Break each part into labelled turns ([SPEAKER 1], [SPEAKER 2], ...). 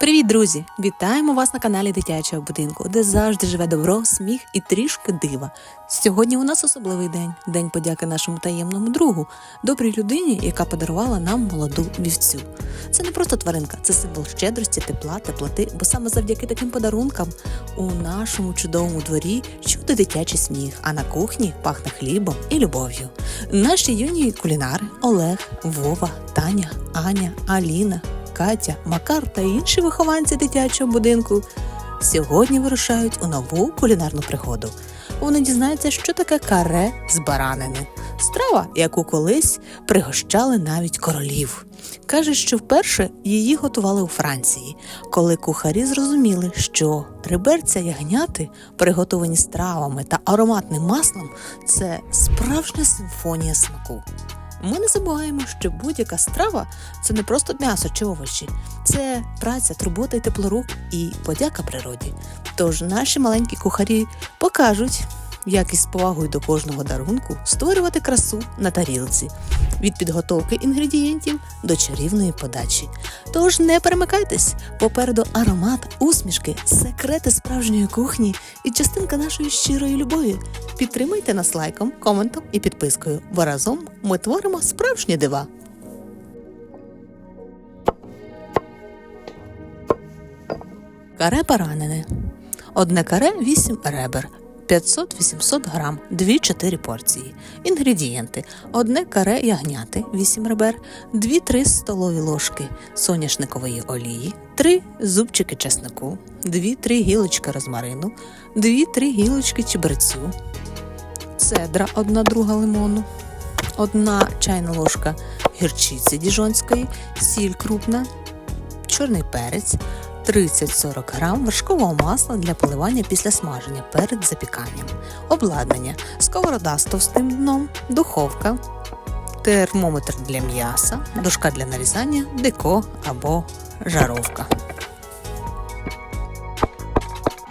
[SPEAKER 1] Привіт, друзі! Вітаємо вас на каналі Дитячого будинку, де завжди живе добро, сміх і трішки дива. Сьогодні у нас особливий день день подяки нашому таємному другу, добрій людині, яка подарувала нам молоду вівцю. Це не просто тваринка, це символ щедрості, тепла, теплоти, бо саме завдяки таким подарункам у нашому чудовому дворі чути дитячий сміх, а на кухні пахне хлібом і любов'ю. Наші юні кулінари Олег, Вова, Таня, Аня, Аліна, Катя, Макар та інші вихованці дитячого будинку сьогодні вирушають у нову кулінарну пригоду. Вони дізнаються, що таке каре з баранини. Страва, яку колись пригощали навіть королів. Каже, що вперше її готували у Франції, коли кухарі зрозуміли, що реберця ягняти, приготовані стравами та ароматним маслом, це справжня симфонія смаку. Ми не забуваємо, що будь-яка страва це не просто м'ясо чи овочі, це праця, турбота й теплорук і подяка природі. Тож наші маленькі кухарі покажуть, як із повагою до кожного дарунку створювати красу на тарілці від підготовки інгредієнтів до чарівної подачі. Тож не перемикайтесь, попереду аромат, усмішки, секрети справжньої кухні і частинка нашої щирої любові. Підтримуйте нас лайком, коментом і підпискою, бо разом ми творимо справжні дива. Каре баранини. Одне каре 8 ребер. 500-800 грам, 2-4 порції. Інгредієнти: одне каре ягняти, 8 ребер, 2-3 столові ложки соняшникової олії, 3 зубчики чеснику, 2-3 гілочки розмарину, 2-3 гілочки чебрецю, цедра 1 друга лимону, 1 чайна ложка гірчиці діжонської, сіль крупна, чорний перець, 30-40 грам вершкового масла для поливання після смаження перед запіканням. Обладнання: сковорода з товстим дном, духовка, термометр для м'яса, дошка для нарізання, деко або жаровка.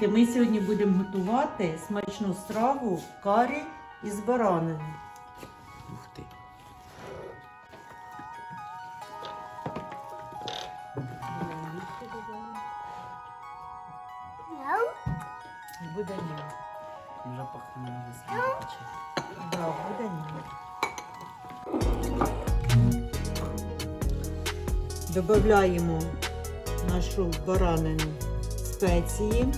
[SPEAKER 2] Ми сьогодні будемо готувати смачну страву карі із баранини. Буде ні.
[SPEAKER 3] Вже пахне смачно.
[SPEAKER 2] Да, буде ні. Додаємо нашу баранину спеції.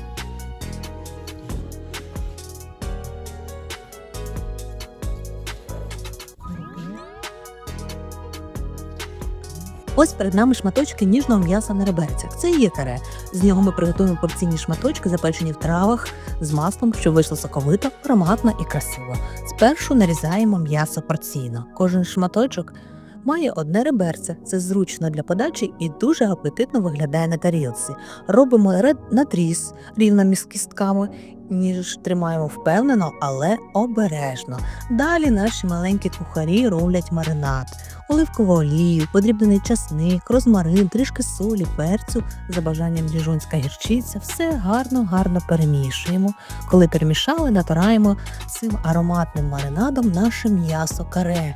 [SPEAKER 1] Ось перед нами шматочки ніжного м'яса на реберцях. Це і є каре. З нього ми приготуємо порційні шматочки, запечені в травах з маслом, щоб вийшло соковито, ароматно і красиво. Спершу нарізаємо м'ясо порційно. Кожен шматочок має одне реберце. Це зручно для подачі і дуже апетитно виглядає на тарілці. Робимо надріз рівно між кістками. Ніж тримаємо впевнено, але обережно. Далі наші маленькі кухарі роблять маринад оливкову олію, подрібнений часник, розмарин, трішки солі, перцю, за бажанням діжонська гірчиця, все гарно-гарно перемішуємо. Коли перемішали, натираємо цим ароматним маринадом наше м'ясо каре.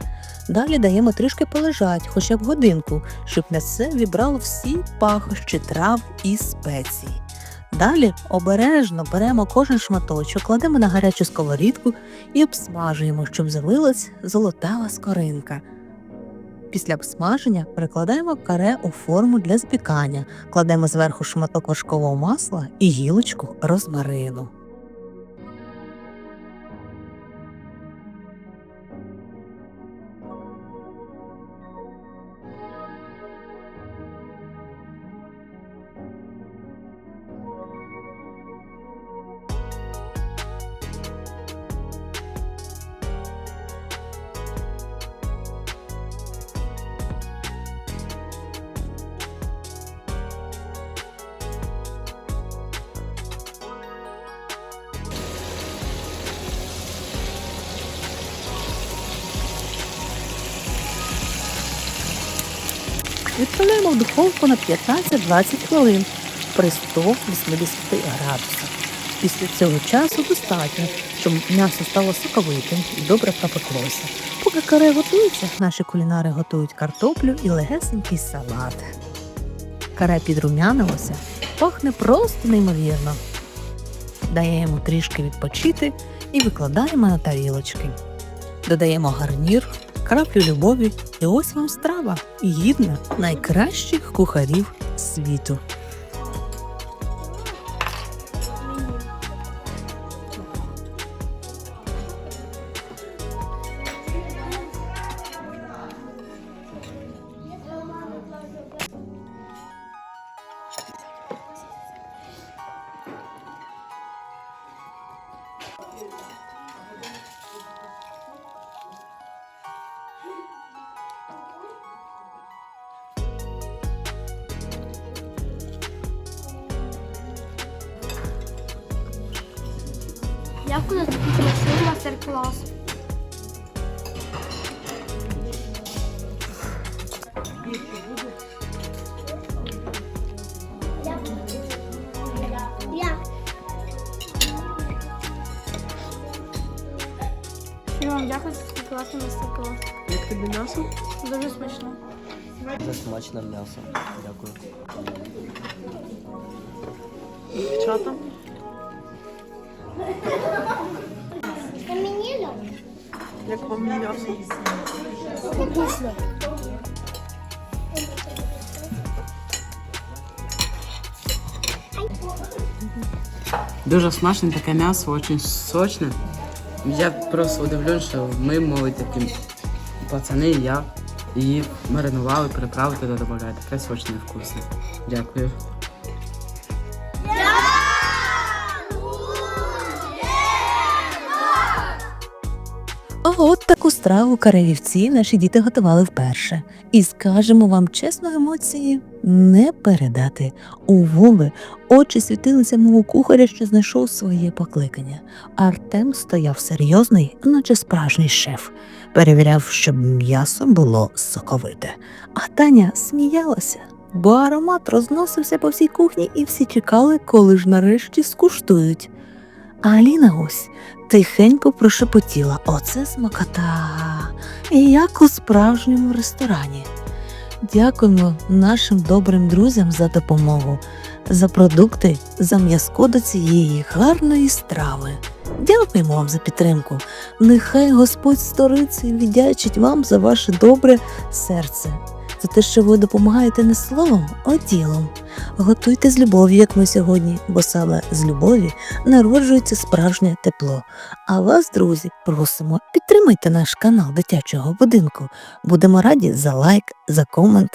[SPEAKER 1] Далі даємо трішки полежать, хоча б годинку, щоб м'ясе вібрало всі пахощі трав і спецій. Далі обережно беремо кожен шматочок, кладемо на гарячу сковорідку і обсмажуємо, щоб з'явилась золотава скоринка. Після обсмаження перекладаємо каре у форму для запікання, кладемо зверху шматок важкового масла і гілочку розмарину. Відправляємо в духовку на 15-20 хвилин при 180 градусах. Після цього часу достатньо, щоб м'ясо стало соковитим і добре пропеклося. Поки каре готується, наші кулінари готують картоплю і легесенький салат. Каре підрумянилося, пахне просто неймовірно. Даємо трішки відпочити і викладаємо на тарілочки. Додаємо гарнір, краплю любові, і ось вам страва, гідна найкращих кухарів світу.
[SPEAKER 4] Дякую за такий красивий мастер-клас. Я. Вам дякую за такий класний мастер-клас.
[SPEAKER 5] Як тобі м'ясо?
[SPEAKER 4] Дуже смачно.
[SPEAKER 3] Це смачне м'ясо. Дякую.
[SPEAKER 5] Дівчата? Як вам м'ясо?
[SPEAKER 4] Вкусно.
[SPEAKER 3] Дуже смачне таке м'ясо, дуже сочне. Я просто удивлен, що ми, мовить, такі пацани, і я її маринували, приправи туди додавали. Таке сочне і вкусне. Дякую.
[SPEAKER 1] Страву карелівці наші діти готували вперше. І скажемо вам чесно, емоції не передати. У Вови очі світилися, мов у кухаря, що знайшов своє покликання. Артем стояв серйозний, наче справжній шеф, перевіряв, щоб м'ясо було соковите. А Таня сміялася, бо аромат розносився по всій кухні, і всі чекали, коли ж нарешті скуштують. А Аліна ось тихенько прошепотіла. Оце смакота, як у справжньому ресторані. Дякуємо нашим добрим друзям за допомогу, за продукти, за м'язко до цієї гарної страви. Дякуємо вам за підтримку. Нехай Господь сторицею віддячить вам за ваше добре серце, за те, що ви допомагаєте не словом, а ділом. Готуйте з любов'ю, як ми сьогодні, бо саме з любові народжується справжнє тепло. А вас, друзі, просимо підтримайте наш канал дитячого будинку. Будемо раді за лайк, за комент.